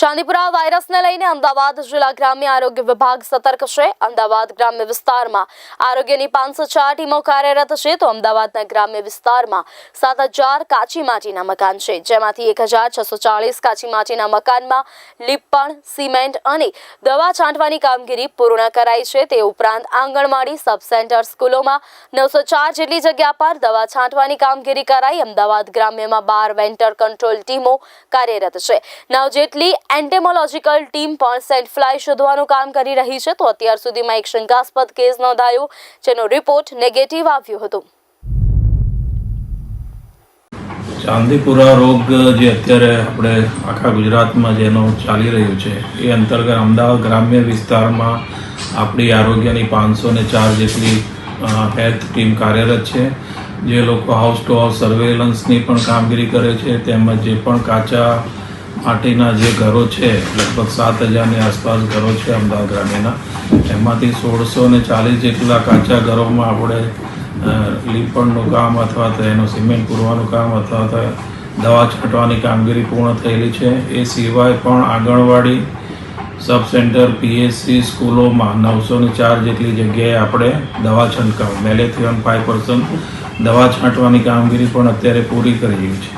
ચાંદીપુરા વાયરસને લઈને અમદાવાદ જિલ્લા ગ્રામ્ય આરોગ્ય વિભાગ સતર્ક છે. અમદાવાદ ગ્રામ્ય વિસ્તારમાં આરોગ્યની પાંચસો ચાર ટીમો કાર્યરત છે તો અમદાવાદના ગ્રામ્ય વિસ્તારમાં સાત હજાર કાચી માટીના મકાન છે. જેમાંથી એક હજાર છસો ચાલીસ કાચી માટીના મકાનમાં લીપણ સિમેન્ટ અને દવા છાંટવાની કામગીરી પૂર્ણ કરાઈ છે. તે ઉપરાંત આંગણવાડી સબ સેન્ટર સ્કૂલોમાં નવસો ચાર જેટલી જગ્યા પર દવા છાંટવાની કામગીરી કરાઈ. અમદાવાદ ગ્રામ્યમાં બાર વેન્ટર કંટ્રોલ ટીમો કાર્યરત છે. નવ જેટલી એન્ટેમોલોજીકલ ટીમ પણ સેન્ટ શોધવાનું કામ કરી રહી છે. તો અત્યાર સુધીમાં એક શંકાસ્પદ કેસ નોંધાયો, જેનો રિપોર્ટ નેગેટિવ આવ્યો હતો. ચાંદીપુરા રોગ જે અત્યારે આપણે આખા ગુજરાતમાં જેનો ચાલી રહ્યું છે, એ અંતર્ગત અમદાવાદ ગ્રામ્ય વિસ્તારમાં આપણી આરોગ્યની પાંચસો ને ચાર જેટલી હેલ્થ ટીમ કાર્યરત છે. જે લોકો હાઉસ ટુ હાઉસ સર્વેલન્સની પણ કામગીરી કરે છે, તેમજ જે પણ કાચા માટીના જે ઘરો છે, લગભગ સાત હજારની આસપાસ ઘરો છે અમદાવાદ ગ્રામ્યના. એમાંથી સોળસો ને ચાલીસ જેટલા કાચા ઘરોમાં આપણે લીંપણનું કામ અથવા તો એનું સિમેન્ટ પૂરવાનું કામ અથવા તો દવા છાંટવાની કામગીરી પૂર્ણ થયેલી છે. એ સિવાય પણ આંગણવાડી સબ સેન્ટર પીએસસી સ્કૂલોમાં નવસો ને ચાર જેટલી જગ્યાએ આપણે દવા છંટકાવ, મેલેથિયોન ફાઈવ પર્સન્ટ દવા છાંટવાની કામગીરી પણ અત્યારે પૂરી કરી છે.